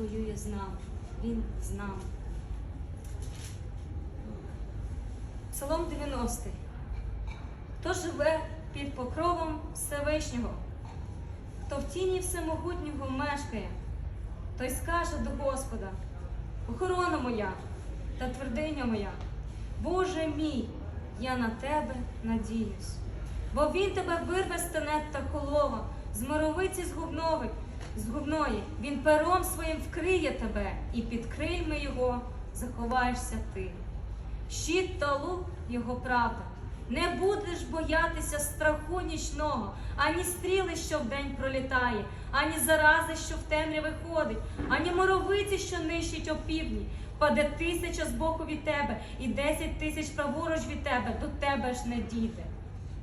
воює з нами. Він з нами. Псалом 90. Хто живе під покровом Всевишнього, хто в тіні всемогутнього мешкає, той скаже до Господа, охорона моя та твердиня моя, Боже мій, я на тебе надіюсь. Бо він тебе вирве з тенет та холова, з моровиці згубнової, згубної. Він пером своїм вкриє тебе, і під крильми його заховаєшся ти. Щит та лук його правда. Не будеш боятися страху нічного, ані стріли, що вдень пролітає, ані зарази, що в темряві ходить, ані моровиці, що нищить опівдні. Паде тисяча з боку від тебе, і десять тисяч праворуч від тебе, до тебе ж не дійде.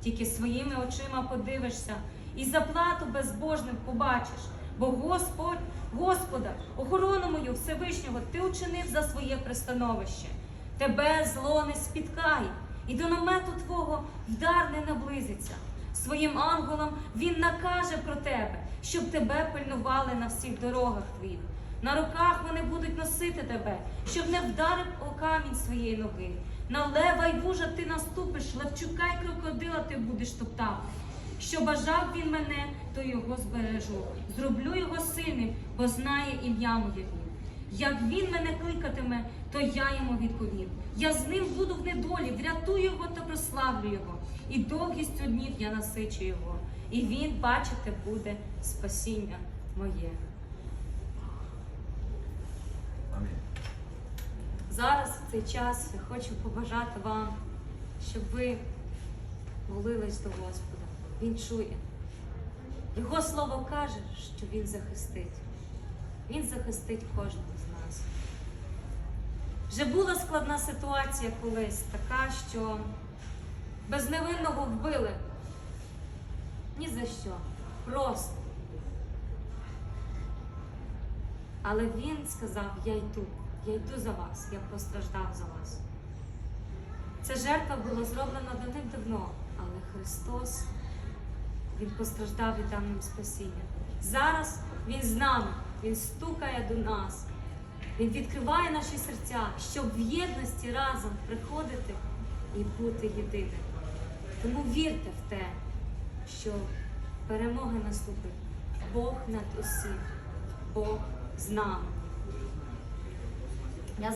Тільки своїми очима подивишся, і заплату безбожним побачиш. Бо Господь, Господа, охорону мою Всевишнього, ти учинив за своє пристановище. Тебе зло не спіткає, і до намету твого вдар не наблизиться. Своїм ангелам він накаже про тебе, щоб тебе пильнували на всіх дорогах твоїх. На руках вони будуть носити тебе, щоб не вдарив о камінь своєї ноги. На лева й вужа ти наступиш, левчука й крокодила ти будеш топтати. Що бажав він мене, то його збережу. Зроблю його сильним, бо знає ім'я моє він. Як він мене кликатиме, то я йому відповім. Я з ним буду в недолі, врятую його та прославлю його. І довгістю днів я насичу його. І він, бачите, буде спасіння моє. Амінь. Зараз в цей час я хочу побажати вам, щоб ви молились до Господа. Він чує. Його слово каже, що Він захистить. Він захистить кожного з нас. Вже була складна ситуація колись, така, що безневинного вбили. Ні за що. Просто. Але він сказав: Я йду, я йду за вас, я постраждав за вас. Ця жертва була зроблена давним-давно, але Христос Він постраждав і дав нам спасіння. Зараз Він з нами, Він стукає до нас, Він відкриває наші серця, щоб в єдності разом приходити і бути єдиним. Тому вірте в те, що перемога наступить. Бог над усім, Бог з нами.